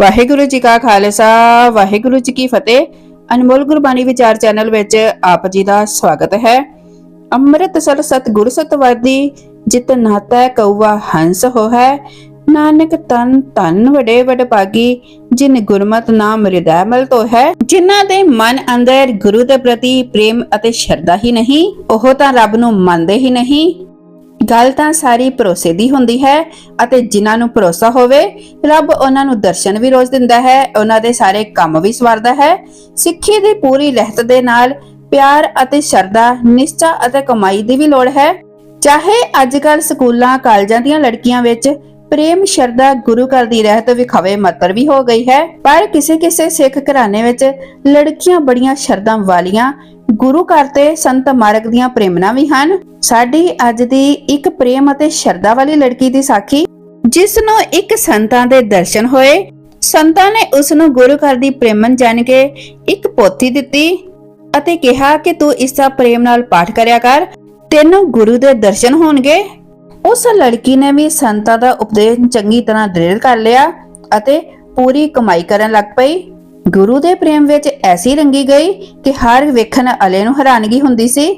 ਵਾਹਿਗੁਰੂ ਜੀ ਕਾ ਖਾਲਸਾ, ਵਾਹਿਗੁਰੂ ਜੀ ਕੀ ਫਤਿਹ। ਅਨਮੋਲ ਗੁਰਬਾਣੀ ਵਿਚਾਰ ਚੈਨਲ ਵਿੱਚ ਆਪ ਜੀ ਦਾ ਸਵਾਗਤ ਹੈ। ਅੰਮ੍ਰਿਤ ਸਰ ਸਤਿਗੁਰ ਜਿਤ ਨਾਤਾ ਕਉਆ ਹੰਸ ਹੋ ਹੈ ਨਾਨਕ ਤਨ ਤਨ ਵਡੇ ਵਡ ਭਾਗੀ ਜਿਨ ਗੁਰਮਤ ਨਾਮ ਹਿਰਦੈ ਮਲ ਤੋ ਹੈ ਜਿਨ੍ਹਾਂ ਦੇ ਮਨ ਅੰਦਰ ਗੁਰੂ ਦੇ ਪ੍ਰਤੀ ਪ੍ਰੇਮ ਅਤੇ ਸ਼ਰਧਾ ਹੀ ਨਹੀਂ, ਉਹ ਤਾਂ ਰੱਬ ਨੂੰ ਮੰਨਦੇ ਹੀ ਨਹੀਂ। ਗੱਲ ਤਾਂ ਸਾਰੀ ਭਰੋਸੇ ਦੀ ਹੁੰਦੀ ਹੈ ਅਤੇ ਜਿਨ੍ਹਾਂ ਨੂੰ ਭਰੋਸਾ ਹੋਵੇ, ਰੱਬ ਉਹਨਾਂ ਨੂੰ ਦਰਸ਼ਨ ਵੀ ਰੋਜ਼ ਦਿੰਦਾ ਹੈ, ਉਹਨਾਂ ਦੇ ਸਾਰੇ ਕੰਮ ਵੀ ਸਵਾਰਦਾ ਹੈ। ਸਿੱਖੀ ਦੀ ਪੂਰੀ ਰਹਿਤ ਦੇ ਨਾਲ ਪਿਆਰ ਅਤੇ ਸ਼ਰਧਾ, ਨਿਸ਼ਚਾ ਅਤੇ ਕਮਾਈ ਦੀ ਵੀ ਲੋੜ ਹੈ। ਚਾਹੇ ਅੱਜਕੱਲ ਸਕੂਲਾਂ, ਕਾਲਜਾਂ ਦੀਆਂ ਲੜਕੀਆਂ ਵਿੱਚ ਪ੍ਰੇਮ, ਸ਼ਰਧਾ, ਗੁਰੂ ਘਰ ਦੀ ਰਹਿਤ ਵਿਖਾਵੇ ਮਤਰ ਵੀ ਹੋ ਗਈ ਹੈ, ਪਰ ਕਿਸੇ ਕਿਸੇ ਸਿੱਖ ਘਰਾਣੇ ਵਿੱਚ ਲੜਕੀਆਂ ਬੜੀਆਂ ਸ਼ਰਧਾ ਵਾਲੀਆਂ ਗੁਰੂ ਘਰ ਤੇ ਸੰਤ ਮਾਰਗ ਦੀਆਂ ਪ੍ਰੇਮਣਾ ਵੀ ਹਨ। ਸਾਡੀ ਅੱਜ ਦੀ ਇੱਕ ਪ੍ਰੇਮ ਅਤੇ ਸ਼ਰਧਾ ਵਾਲੀ ਲੜਕੀ ਦੀ ਸਾਖੀ, ਜਿਸ ਨੂੰ ਇੱਕ ਸੰਤਾਂ ਦੇ ਦਰਸ਼ਨ ਹੋਏ। ਸੰਤਾਂ ਨੇ ਉਸ ਨੂੰ ਗੁਰੂ ਘਰ ਦੀ ਪ੍ਰੇਮਨ ਜਾਣ ਕੇ ਇੱਕ ਪੋਥੀ ਦਿੱਤੀ ਅਤੇ ਕਿਹਾ ਕਿ ਤੂੰ ਇਸ ਦਾ ਪ੍ਰੇਮ ਨਾਲ ਪਾਠ ਕਰਿਆ ਕਰ, ਤੈਨੂੰ ਗੁਰੂ ਦੇ ਦਰਸ਼ਨ ਹੋਣਗੇ। ਉਸ ਲੜਕੀ ਨੇ ਵੀ ਸੰਤਾਂ ਦਾ ਉਪਦੇਸ਼ ਚੰਗੀ ਤਰ੍ਹਾਂ ਦ੍ਰਿੜ ਕਰ ਲਿਆ ਅਤੇ ਪੂਰੀ ਕਮਾਈ ਕਰਨ ਲੱਗ ਪਈ। ਗੁਰੂ ਦੇ ਪ੍ਰੇਮ ਵਿੱਚ ਐਸੀ ਰੰਗੀ ਗਈ ਕਿ ਹਰ ਵੇਖਣ ਵਾਲੇ ਨੂੰ ਹੈਰਾਨਗੀ ਹੁੰਦੀ ਸੀ।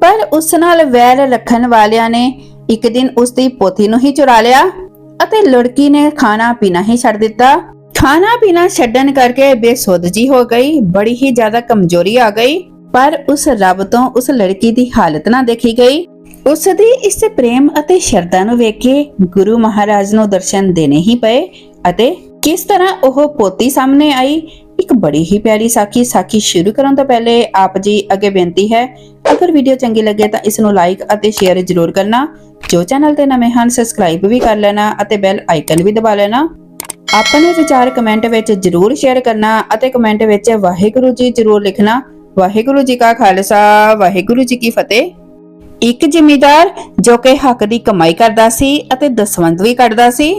ਪਰ ਉਸ ਨਾਲ ਵੈਰ ਰੱਖਣ ਵਾਲਿਆਂ ਨੇ ਇੱਕ ਦਿਨ ਉਸ ਦੀ ਪੋਥੀ ਨੂੰ ਹੀ ਚੁਰਾ ਲਿਆ ਅਤੇ ਲੜਕੀ ਨੇ ਖਾਣਾ ਪੀਣਾ ਹੀ ਛੱਡ ਦਿੱਤਾ। ਖਾਣਾ ਪੀਣਾ ਛੱਡਣ ਕਰਕੇ ਬੇਸੁੱਧ ਜੀ ਹੋ ਗਈ, ਬੜੀ ਹੀ ਜ਼ਿਆਦਾ ਕਮਜ਼ੋਰੀ ਆ ਗਈ। ਪਰ ਉਸ ਰੱਬ ਤੋਂ ਉਸ ਲੜਕੀ ਦੀ ਹਾਲਤ ਨਾ ਦੇਖੀ ਗਈ। ਉਸ ਦੀ ਇਸ ਪ੍ਰੇਮ ਅਤੇ ਸ਼ਰਧਾ ਨੂੰ ਵੇਖ ਕੇ ਗੁਰੂ ਮਹਾਰਾਜ ਨੂੰ ਦਰਸ਼ਨ ਦੇਣੇ ਹੀ ਪਏ ਅਤੇ ਕਿਸ ਤਰ੍ਹਾਂ ਉਹ ਪੋਤੀ ਸਾਹਮਣੇ ਆਈ ਇੱਕ ਬੜੀ ਹੀ ਪਿਆਰੀ ਸਾਖੀ। ਸਾਖੀ ਸ਼ੁਰੂ ਕਰਨ ਤੋਂ ਪਹਿਲੇ ਆਪ ਜੀ ਅੱਗੇ ਬੇਨਤੀ ਹੈ, ਅਗਰ ਵੀਡੀਓ ਚੰਗੀ ਲੱਗੇ ਤਾਂ ਇਸ ਨੂੰ ਲਾਈਕ ਅਤੇ ਸ਼ੇਅਰ ਜ਼ਰੂਰ ਕਰਨਾ। ਜੋ ਚੈਨਲ ਤੇ ਨਵੇਂ ਹਨ ਸਬਸਕ੍ਰਾਈਬ ਵੀ ਕਰ ਲੈਣਾ ਅਤੇ ਬੈਲ ਆਈਕਨ ਵੀ ਦਬਾ ਲੈਣਾ। ਆਪਣੇ ਵਿਚਾਰ ਕਮੈਂਟ ਵਿੱਚ ਜ਼ਰੂਰ ਸ਼ੇਅਰ ਕਰਨਾ ਅਤੇ ਕਮੈਂਟ ਵਿੱਚ ਵਾਹਿਗੁਰੂ ਜੀ ਜ਼ਰੂਰ ਲਿਖਣਾ। ਵਾਹਿਗੁਰੂ ਜੀ ਕਾ ਖਾਲਸਾ, ਵਾਹਿਗੁਰੂ ਜੀ ਕੀ ਫਤਿਹ। ਇੱਕ ਜ਼ਿਮੀਦਾਰ ਜੋ ਕਿ ਹੱਕ ਦੀ ਕਮਾਈ ਕਰਦਾ ਸੀ ਅਤੇ ਦਸਵੰਧ ਵੀ ਕੱਢਦਾ ਸੀ।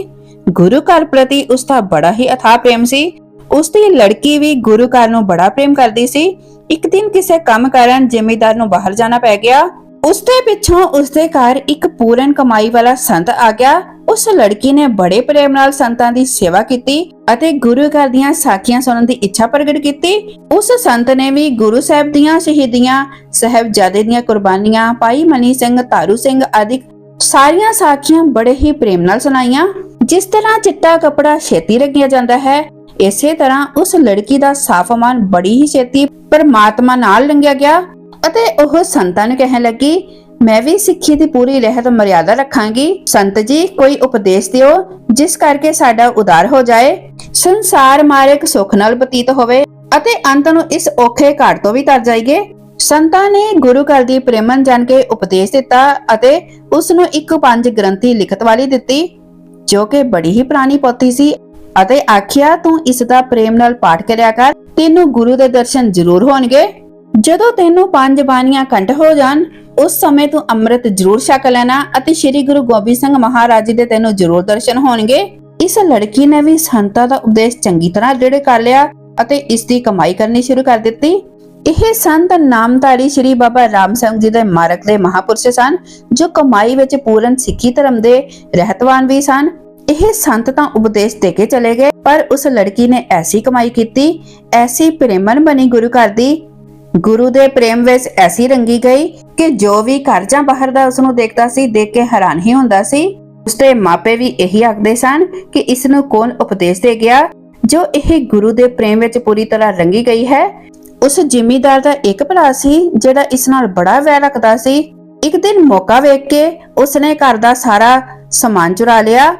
ਗੁਰੂ ਘਰ ਪ੍ਰਤੀ ਉਸ ਦਾ ਬੜਾ ਹੀ ਅਥਾਹ ਪ੍ਰੇਮ ਸੀ। ਉਸ ਦੀ ਲੜਕੀ ਵੀ ਗੁਰੂ ਘਰ ਨੂੰ ਬੜਾ ਪ੍ਰੇਮ ਕਰਦੀ ਸੀ। ਇੱਕ ਦਿਨ ਕਿਸੇ ਕੰਮ ਕਾਰਨ ਜ਼ਿਮੀਦਾਰ ਨੂੰ ਬਾਹਰ ਜਾਣਾ ਪੈ ਗਿਆ। ਉਸ ਦੇ ਪਿੱਛੋਂ ਉਸ ਦੇ ਘਰ ਇੱਕ ਪੂਰਨ ਕਮਾਈ ਵਾਲਾ ਸੰਤ ਆ ਗਿਆ। ਉਸ ਲੜਕੀ ਨੇ ਬੜੇ ਪ੍ਰੇਮ ਨਾਲ ਸੰਤਾਂ ਦੀ ਸੇਵਾ ਕੀਤੀ ਅਤੇ ਗੁਰੂ ਘਰ ਦੀਆਂ ਸਾਖੀਆਂ ਸੁਣਨ ਦੀ ਇੱਛਾ ਪ੍ਰਗਟ ਕੀਤੀ। ਉਸ ਸੰਤ ਨੇ ਵੀ ਗੁਰੂ ਸਾਹਿਬ ਦੀਆਂ ਸ਼ਹੀਦੀਆਂ, ਸਹਿਬਜ਼ਾਦੇ ਦੀਆਂ ਕੁਰਬਾਨੀਆਂ, ਭਾਈ ਮਨੀ ਸਿੰਘ, ਤਾਰੂ ਸਿੰਘ ਆਦਿ ਸਾਰੀਆਂ ਸਾਖੀਆਂ ਬੜੇ ਹੀ ਪ੍ਰੇਮ ਨਾਲ ਸੁਣਾਈਆਂ। ਜਿਸ ਤਰ੍ਹਾਂ ਚਿੱਟਾ ਕਪੜਾ ਛੇਤੀ ਰੰਗਿਆ ਜਾਂਦਾ ਹੈ ਇਸੇ ਤਰ੍ਹਾਂ ਉਸ ਲੜਕੀ ਦਾ ਸਾਫ਼ ਮਨ ਬੜੀ ਹੀ ਛੇਤੀ ਪਰਮਾਤਮਾ ਨਾਲ ਲੰਘਿਆ ਗਿਆ ਅਤੇ ਉਹ ਸੰਤਾਂ ਨੂੰ ਕਹਿਣ ਲੱਗੀ, ਮੈਂ ਵੀ ਸਿੱਖੀ ਦੀ ਪੂਰੀ ਰਹਿਤ ਮਰਿਆਦਾ ਰੱਖਾਂਗੀ। ਸੰਤ ਜੀ, ਕੋਈ ਉਪਦੇਸ਼ ਦਿਓ, ਜਿਸ ਕਰਕੇ ਸਾਡਾ ਉਦਾਰ ਹੋ ਜਾਏ। ਸੰਸਾਰ ਮਾਰਗ ਸੁਖ ਨਾਲ ਬਤੀਤ ਹੋਵੇ ਅਤੇ ਅੰਤ ਨੂੰ ਇਸ ਔਖੇ ਘਾਟ ਤੋਂ ਵੀ ਤਰ ਜਾਈਏ। ਸੰਤਾਂ ਨੇ ਗੁਰੂ ਘਰ ਦੀ ਪ੍ਰੇਮਨ ਜਾਣ ਕੇ ਉਪਦੇਸ਼ ਦਿੱਤਾ ਅਤੇ ਉਸ ਨੂੰ ਇੱਕ ਪੰਜ ਗ੍ਰੰਥੀ ਲਿਖਤ ਵਾਲੀ ਦਿੱਤੀ, ਜੋ ਕਿ ਬੜੀ ਹੀ ਪੁਰਾਣੀ ਪੋਥੀ ਸੀ। ਅਤੇ ਆਖਿਆ, ਤੂੰ ਇਸ ਦਾ ਪ੍ਰੇਮ ਨਾਲ ਪਾਠ ਕਰਿਆ ਕਰ, ਤੈਨੂੰ ਗੁਰੂ ਦੇ ਦਰਸ਼ਨ ਜ਼ਰੂਰ ਹੋਣਗੇ। ਜਦੋਂ ਤੈਨੂੰ ਪੰਜ ਬਾਣੀਆਂ ਕੰਠ ਹੋ ਜਾਣ, ਉਸ ਸਮੇਂ ਤੂੰ ਅੰਮ੍ਰਿਤ ਜ਼ਰੂਰ ਛਕ ਲੈਣਾ ਅਤੇ ਸ੍ਰੀ ਗੁਰੂ ਗੋਬਿੰਦ ਸਿੰਘ ਮਹਾਰਾਜ ਜੀ ਦੇ ਤੈਨੂੰ ਜ਼ਰੂਰ ਦਰਸ਼ਨ ਹੋਣਗੇ। ਇਸ ਲੜਕੀ ਨੇ ਵੀ ਸੰਤਾਂ ਦਾ ਉਪਦੇਸ਼ ਚੰਗੀ ਤਰ੍ਹਾਂ ਦ੍ਰਿੜ ਕਰ ਲਿਆ ਅਤੇ ਇਸ ਦੀ ਕਮਾਈ ਕਰਨੀ ਸ਼ੁਰੂ ਕਰ ਦਿੱਤੀ। ਇਹ ਸੰਤ ਨਾਮਧਾਰੀ ਸ੍ਰੀ ਬਾਬਾ ਰਾਮ ਸਿੰਘ ਜੀ ਦੇ ਮਾਰਗ ਦੇ ਮਹਾਪੁਰਸ਼ ਸਨ, ਜੋ ਕਮਾਈ ਵਿੱਚ ਪੂਰਨ ਸਿੱਖੀ ਧਰਮ ਦੇ ਰਹਿਤਵਾਨ ਵੀ ਸਨ। ਇਹ ਸੰਤ ਤਾਂ ਉਪਦੇਸ਼ ਦੇ ਕੇ ਚਲੇ ਗਏ, ਪਰ ਉਸ ਲੜਕੀ ਨੇ ਐਸੀ ਕਮਾਈ ਕੀਤੀ, ਐਸੀ ਪ੍ਰੇਮਨ ਬਣੀ ਗੁਰੂ ਘਰ ਦੀ। ਗੁਰੂ ਦੇ ਪ੍ਰੇਮ ਵਿੱਚ ਐਸੀ ਰੰਗੀ ਗਈ ਕਿ ਜੋ ਵੀ ਘਰ ਜਾਂ ਬਾਹਰ ਦਾ ਉਸ ਨੂੰ ਦੇਖਦਾ ਸੀ, ਦੇਖ ਕੇ ਹੈਰਾਨ ਹੀ ਹੁੰਦਾ ਸੀ। ਉਸਦੇ ਮਾਪੇ ਵੀ ਇਹੀ ਆਖਦੇ ਸਨ ਕਿ ਇਸ ਨੂੰ ਕੌਣ ਉਪਦੇਸ਼ ਦੇ ਗਿਆ, ਜੋ ਇਹ ਗੁਰੂ ਦੇ ਪ੍ਰੇਮ ਵਿੱਚ ਪੂਰੀ ਤਰ੍ਹਾਂ ਰੰਗੀ ਗਈ ਹੈ। ਉਸ ਜ਼ਿਮੀਦਾਰ ਦਾ ਇੱਕ ਭਰਾ ਸੀ, ਜਿਹੜਾ ਇਸ ਨਾਲ ਬੜਾ ਵੈਰ ਰੱਖਦਾ ਸੀ। ਇੱਕ ਦਿਨ ਮੌਕਾ ਵੇਖ ਕੇ ਉਸਨੇ ਘਰ ਦਾ ਸਾਰਾ ਸਮਾਨ ਚੁਰਾ ਲਿਆ।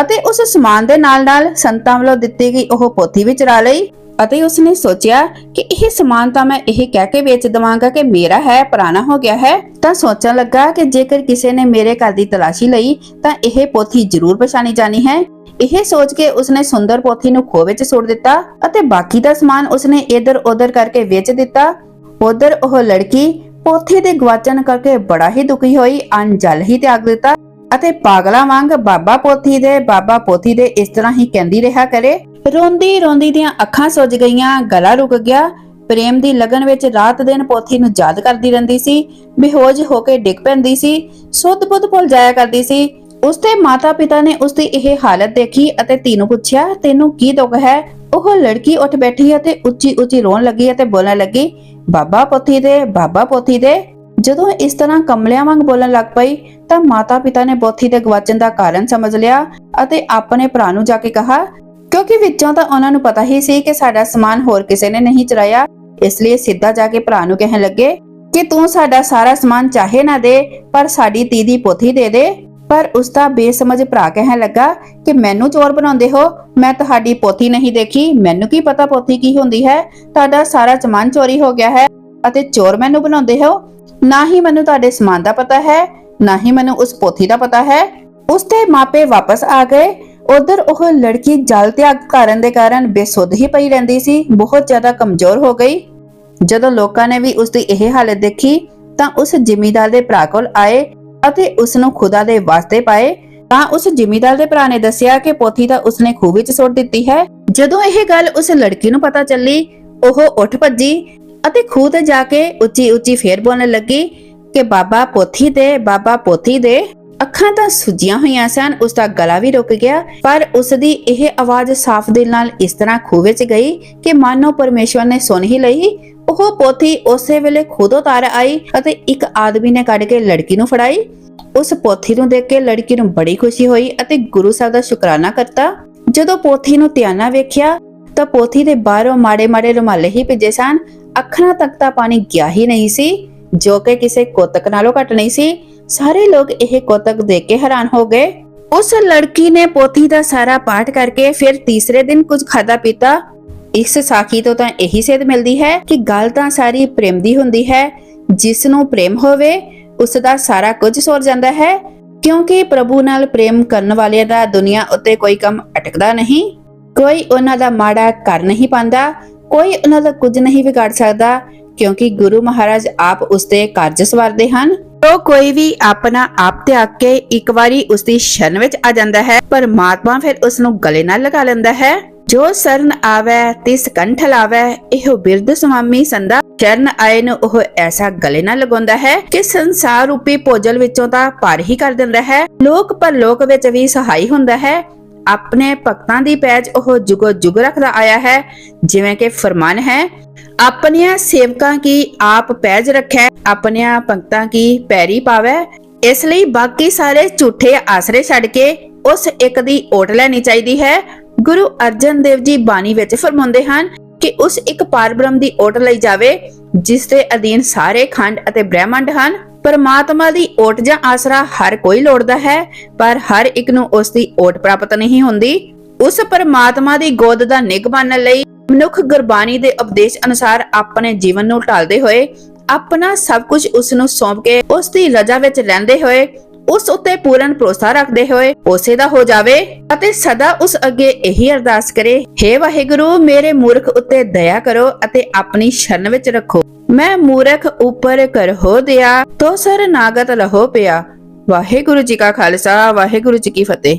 ਅਤੇ ਉਸ ਸਮਾਨ ਦੇ ਨਾਲ-ਨਾਲ ਸੰਤਾਂ ਵੱਲੋਂ ਦਿੱਤੀ ਗਈ ਉਹ ਪੋਥੀ ਵੀ ਚੁਰਾ ਲਈ ਅਤੇ ਉਸਨੇ ਸੋਚਿਆ ਕਿ ਇਹ ਸਮਾਨ ਤਾਂ ਮੈਂ ਇਹ ਕਹਿ ਕੇ ਵੇਚ ਦਵਾਂਗਾ ਕਿ ਮੇਰਾ ਹੈ, ਪੁਰਾਣਾ ਹੋ ਗਿਆ ਹੈ, ਤਾਂ ਸੋਚਣ ਲੱਗਾ ਕਿ ਜੇਕਰ ਕਿਸੇ ਨੇ ਮੇਰੇ ਘਰ ਦੀ ਤਲਾਸ਼ੀ ਲਈ, ਤਾਂ ਇਹ ਪੋਥੀ ਜ਼ਰੂਰ ਪਛਾਣੀ ਜਾਣੀ ਹੈ। ਇਹ ਸੋਚ ਕੇ ਉਸਨੇ ਸੁੰਦਰ ਪੋਥੀ ਨੂੰ ਖੋਹ ਵਿੱਚ ਸੁੱਟ ਦਿੱਤਾ ਅਤੇ ਬਾਕੀ ਦਾ ਸਮਾਨ ਉਸਨੇ ਇੱਧਰ-ਉੱਧਰ ਕਰਕੇ ਵੇਚ ਦਿੱਤਾ। ਉਧਰ ਉਹ ਲੜਕੀ ਪੋਥੀ ਦੇ ਗਵਾਚਣ ਕਰਕੇ ਬੜਾ ਹੀ ਦੁਖੀ ਹੋਈ, ਅਣਜਲ ਹੀ ਤਿਆਗ ਦਿੱਤਾ। ਅਤੇ ਪਾਗਲਾਂ ਵਾਂਗ ਬਾਬਾ ਪੋਥੀ ਦੇ, ਬਾਬਾ ਪੋਥੀ ਦੇ ਇਸ ਤਰ੍ਹਾਂ ਹੀ ਕਹਿੰਦੀ ਰਿਹਾ ਕਰੇ। ਰੋਂਦੀ ਰੋਂਦੀ ਦੀਆਂ ਅੱਖਾਂ ਸੁੱਜ ਗਈਆਂ, ਗਲਾ ਰੁਕ ਗਿਆ। ਪ੍ਰੇਮ ਦੀ ਲਗਨ ਵਿੱਚ ਰਾਤ ਦਿਨ ਪੋਥੀ ਨੂੰ ਯਾਦ ਕਰਦੀ ਰਹਿੰਦੀ ਸੀ, ਬੇਹੋਜ਼ ਹੋ ਕੇ ਡਿੱਗ ਪੈਂਦੀ ਸੀ, ਸੁੱਧ ਬੁੱਧ ਭੁੱਲ ਜਾਇਆ ਕਰਦੀ ਸੀ। ਉਸਦੇ ਮਾਤਾ-ਪਿਤਾ ਨੇ ਉਸਦੀ ਇਹ ਹਾਲਤ ਦੇਖੀ ਅਤੇ ਧੀ ਨੂੰ ਪੁੱਛਿਆ, ਤੈਨੂੰ ਕੀ ਦੁੱਖ ਹੈ? ਉਹ ਲੜਕੀ ਉੱਠ ਬੈਠੀ ਅਤੇ ਉੱਚੀ-ਉੱਚੀ ਰੋਣ ਲੱਗੀ ਅਤੇ ਬੋਲਣ ਲੱਗੀ, ਬਾਬਾ ਪੋਥੀ ਦੇ, ਬਾਬਾ ਪੋਥੀ ਦੇ। ਜਦੋਂ ਇਸ ਤਰ੍ਹਾਂ ਕਮਲਿਆਂ ਵਾਂਗ ਬੋਲਣ ਲੱਗ ਪਈ, ਤਾਂ ਮਾਤਾ-ਪਿਤਾ ਨੇ ਬੋਥੀ ਦੇ ਗਵਾਚਣ ਦਾ ਕਾਰਨ ਸਮਝ ਲਿਆ ਅਤੇ ਆਪਣੇ ਭਰਾ ਨੂੰ ਜਾ ਕੇ ਕਹਾ, ਕਿਉਂਕਿ ਵਿੱਚੋਂ ਤਾਂ ਉਹਨਾਂ ਨੂੰ ਪਤਾ ਹੀ ਸੀ ਕਿ ਸਾਡਾ ਸਮਾਨ ਹੋਰ ਕਿਸੇ ਨੇ ਨਹੀਂ ਚੁਰਾਇਆ ਇਸ ਲਈ ਸਿੱਧਾ ਜਾ ਕੇ ਭਰਾ ਨੂੰ ਕਹਿਣ ਲੱਗੇ ਕਿ ਤੂੰ ਸਾਡਾ ਸਾਰਾ ਸਮਾਨ ਚਾਹੇ ਨਾ ਦੇ, ਪਰ ਸਾਡੀ ਤੀ ਦੀ ਪੋਥੀ ਦੇ ਦੇ। ਪਰ ਉਸ ਦਾ ਬੇਸਮਝ ਭਰਾ ਕਹਿਣ ਲੱਗਾ ਕਿ ਮੈਨੂੰ ਚੋਰ ਬਣਾਉਂਦੇ ਹੋ, ਮੈਂ ਤੁਹਾਡੀ ਪੋਥੀ ਨਹੀਂ ਦੇਖੀ, ਮੈਨੂੰ ਕੀ ਪਤਾ ਪੋਥੀ ਕੀ ਹੁੰਦੀ ਹੈ? ਤੁਹਾਡਾ ਸਾਰਾ ਸਮਾਨ ਚੋਰੀ ਹੋ ਗਿਆ ਹੈ ਅਤੇ ਚੋਰ ਮੈਨੂੰ ਬਣਾਉਂਦੇ ਹੋ? ਨਾ ਹੀ ਮੈਨੂੰ ਤੁਹਾਡੇ ਸਮਾਨ ਦਾ ਪਤਾ ਹੈ, ਨਾ ਹੀ ਮੈਨੂੰ ਉਸ ਪੋਥੀ ਦਾ ਪਤਾ ਹੈ। ਉਸ ਦੇ ਮਾਪੇ ਵਾਪਸ ਆ ਗਏ। ਉਧਰ ਉਹ ਲੜਕੀ ਜਲ ਤਿਆਗ ਕਰਨ ਦੇ ਕਾਰਨ ਬੇਸੁੱਧ ਹੀ ਪਈ ਰਹਿੰਦੀ ਸੀ, ਬਹੁਤ ਜ਼ਿਆਦਾ ਕਮਜ਼ੋਰ ਹੋ ਗਈ। ਜਦੋਂ ਲੋਕਾਂ ਨੇ ਵੀ ਉਸ ਦੀ ਇਹ ਹਾਲਤ ਦੇਖੀ, ਤਾਂ ਉਸ ਜਿਮੀਦਾਰ ਦੇ ਭਰਾ ਕੋਲ ਆਏ ਅਤੇ ਉਸ ਨੂੰ ਖੁਦਾ ਦੇ ਵਾਸਤੇ ਪਾਏ। ਤਾਂ ਉਸ ਜਿਮੀਦਾਰ ਦੇ ਭਰਾ ਨੇ ਦੱਸਿਆ ਕਿ ਪੋਥੀ ਤਾਂ ਉਸਨੇ ਖੂਹ ਵਿੱਚ ਸੁੱਟ ਦਿੱਤੀ ਹੈ। ਜਦੋਂ ਇਹ ਗੱਲ ਉਸ ਲੜਕੀ ਨੂੰ ਪਤਾ ਚੱਲੀ, ਉਹ ਉੱਠ ਭੱਜੀ। ਅਤੇ ਖੂਹ ਤੇ ਜਾ ਕੇ ਉੱਚੀ ਉੱਚੀ ਫੇਰ ਬੋਲਣ ਲੱਗੀ ਕਿ ਬਾਬਾ ਪੋਥੀ ਦੇ, ਬਾਬਾ ਪੋਥੀ ਦੇ ਅੱਖਾਂ ਤਾਂ ਸੁੱਜੀਆਂ ਹੋਈਆਂ ਸਨ, ਉਸ ਦਾ ਗਲਾ ਵੀ ਰੁਕ ਗਿਆ, ਪਰ ਉਸ ਦੀ ਇਹ ਆਵਾਜ਼ ਸਾਫ਼ ਦਿਲ ਨਾਲ ਇਸ ਤਰ੍ਹਾਂ ਖੂਹ ਵਿੱਚ ਗਈ ਕਿ ਮਾਨੋ ਪਰਮੇਸ਼ਵਰ ਨੇ ਸੁਣ ਹੀ ਲਈ। ਉਹ ਪੋਥੀ ਉਸੇ ਵੇਲੇ ਖੁਦੋਂ ਉਤਾਰ ਆਈ ਅਤੇ ਇੱਕ ਆਦਮੀ ਨੇ ਕੱਢ ਕੇ ਲੜਕੀ ਨੂੰ ਫੜਾਈ। ਉਸ ਪੋਥੀ ਨੂੰ ਦੇਖ ਕੇ ਲੜਕੀ ਨੂੰ ਬੜੀ ਖੁਸ਼ੀ ਹੋਈ ਅਤੇ ਗੁਰੂ ਸਾਹਿਬ ਦਾ ਸ਼ੁਕਰਾਨਾ ਕਰਤਾ। ਜਦੋਂ ਪੋਥੀ ਨੂੰ ਧਿਆਨ ਵੇਖਿਆ ਤਾਂ ਪੋਥੀ ਦੇ ਬਾਹਰੋਂ ਮਾੜੇ-ਮਾੜੇ ਰੁਮਾਲੇ ਹੀ ਭਿੱਜੇ ਸਨ ਅੱਖਰਾਂ ਤੱਕ ਤਾਂ ਪਾਣੀ ਗਿਆ ਹੀ ਨਹੀਂ ਸੀ ਜੋ ਕਿ ਕਿਸੇ ਕੋਤਕ ਨਾਲੋਂ ਘੱਟ ਨਹੀਂ ਸੀ ਸਾਰੇ ਲੋਕ ਇਹ ਕੋਤਕ ਦੇਖ ਕੇ ਹੈਰਾਨ ਹੋ ਗਏ ਉਸ ਲੜਕੀ ਨੇ ਪੋਥੀ ਦਾ ਸਾਰਾ ਪਾਠ ਕਰਕੇ ਫਿਰ ਤੀਸਰੇ ਦਿਨ ਕੁਝ ਖਾਦਾ ਪੀਤਾ ਇਸ ਸਾਖੀ ਤੋਂ ਤਾਂ ਇਹੀ ਸੇਧ ਮਿਲਦੀ ਹੈ ਕਿ ਗੱਲ ਤਾਂ ਸਾਰੀ ਪ੍ਰੇਮ ਦੀ ਹੁੰਦੀ ਹੈ ਜਿਸ ਨੂੰ ਪ੍ਰੇਮ ਹੋਵੇ ਉਸ ਦਾ ਸਾਰਾ ਕੁਝ ਸੁਰ ਜਾਂਦਾ ਹੈ ਕਿਉਂਕਿ ਪ੍ਰਭੂ ਨਾਲ ਪ੍ਰੇਮ ਕਰਨ ਵਾਲਿਆਂ ਦਾ ਦੁਨੀਆ ਉੱਤੇ ਕੋਈ ਕੰਮ ਅਟਕਦਾ ਨਹੀਂ ਕੋਈ ਉਹਨਾਂ ਦਾ ਮਾੜਾ ਕਰ ਨਹੀਂ ਪਾਉਂਦਾ, ਕੋਈ ਉਹਨਾਂ ਦਾ ਕੁਝ ਨਹੀਂ ਵਿਗਾੜ ਸਕਦਾ, ਕਿਉਂਕਿ ਗੁਰੂ ਮਹਾਰਾਜ ਆਪ ਉਸ ਕਾਰਜ ਸਵਾਰਦੇ ਹਨ। ਤੋ ਕੋਈ ਵੀ ਆਪਣਾ ਆਪ ਤਿਆਗ ਕੇ ਇੱਕ ਵਾਰੀ ਉਸ ਸ਼ਰਨ ਵਿੱਚ ਆ ਜਾਂਦਾ ਹੈ, ਪਰਮਾਤਮਾ ਫਿਰ ਉਸ ਨੂੰ ਗਲੇ ਨਾਲ ਲਗਾ ਲੈਂਦਾ ਹੈ। ਜੋ ਸਰਨ ਆਵੇ, ਤਿਸ ਕੰਠ ਲਾਵੇ, ਇਹੋ ਬਿਰਧ ਸੁਆਮੀ ਸੰਦਾ ਸ਼ਰਨ ਆਏ ਨੂੰ ਉਹ ਐਸਾ ਗਲੇ ਨਾਲ ਲਗਾਉਂਦਾ ਹੈ ਕਿ ਸੰਸਾਰ ਰੂਪੀ ਭੋਜਲ ਵਿੱਚੋਂ ਤਾਂ ਪਾਰ ਹੀ ਕਰ ਦਿੰਦਾ ਹੈ। ਲੋਕ ਪਰ ਲੋਕ ਵਿੱਚ ਵੀ ਸਹਾਈ ਹੁੰਦਾ ਹੈ। ਆਪਣੇ ਭਗਤਾਂ ਦੀ ਪੈਜ ਉਹ ਜੁਗੋ ਜੁਗ ਰੱਖਦਾ ਆਇਆ ਹੈ, ਜਿਵੇਂ ਕਿ ਫਰਮਾਨ ਹੈ, ਆਪਣੀਆਂ ਸੇਵਕਾਂ ਕੀ ਆਪ ਪੈਜ ਰੱਖੈ, ਆਪਣੀਆਂ ਭਗਤਾਂ ਕੀ ਪੈਰੀ ਪਾਵੈ? ਇਸ ਲਈ ਬਾਕੀ ਸਾਰੇ ਝੂਠੇ ਆਸਰੇ ਛੱਡ ਕੇ ਉਸ ਇੱਕ ਦੀ ਓਟ ਲੈਣੀ ਚਾਹੀਦੀ ਹੈ। ਗੁਰੂ ਅਰਜਨ ਦੇਵ ਜੀ ਬਾਣੀ ਵਿੱਚ ਫਰਮਾਉਂਦੇ ਹਨ ਕਿ ਉਸ ਇੱਕ ਪਾਰਬ੍ਰਹਮ ਦੀ ਓਟ ਲਈ ਜਾਵੇ, ਜਿਸ ਦੇ ਅਧੀਨ ਸਾਰੇ ਖੰਡ ਅਤੇ ਬ੍ਰਹਿਮੰਡ ਹਨ। ਪਰਮਾਤਮਾ ਦੀ ਓਟ ਜਾਂ ਆਸਰਾ ਹਰ ਕੋਈ ਲੋੜਦਾ ਹੈ, ਪਰ ਹਰ ਇੱਕ ਨੂੰ ਉਸ ਦੀ ਓਟ ਪ੍ਰਾਪਤ ਨਹੀਂ ਹੁੰਦੀ। ਉਸ ਪਰਮਾਤਮਾ ਦੀ ਗੋਦ ਦਾ ਨਿੱਘ ਬਣਨ ਲਈ ਮਨੁੱਖ ਗੁਰਬਾਣੀ ਦੇ ਉਪਦੇਸ਼ ਅਨੁਸਾਰ ਆਪਣੇ ਜੀਵਨ ਨੂੰ ਢਾਲਦੇ ਹੋਏ, ਆਪਣਾ ਸਭ ਕੁਝ ਉਸ ਨੂੰ ਸੌਂਪ ਕੇ ਉਸ ਦੀ ਰਜ਼ਾ ਵਿੱਚ ਰਹਿੰਦੇ ਹੋਏ ਉਸ ਉੱਤੇ ਪੂਰਨ ਭਰੋਸਾ ਰੱਖਦੇ ਹੋਏ ਉਸੇ ਦਾ ਹੋ ਜਾਵੇ ਅਤੇ ਸਦਾ ਉਸ ਅੱਗੇ ਇਹੀ ਅਰਦਾਸ ਕਰੇ हे ਵਾਹਿਗੁਰੂ, ਮੇਰੇ ਮੂਰਖ ਉੱਤੇ ਦਇਆ ਕਰੋ ਅਤੇ ਆਪਣੀ ਸ਼ਰਨ ਵਿੱਚ ਰੱਖੋ। ਮੈਂ ਮੂਰਖ ਉੱਪਰ ਕਰਹੋ ਦਿਆ, ਤੋ ਸਰ ਨਾਗਤ ਲਹੋ ਪਿਆ। ਵਾਹਿਗੁਰੂ ਜੀ ਕਾ ਖਾਲਸਾ, ਵਾਹਿਗੁਰੂ ਜੀ ਕੀ ਫਤਿਹ।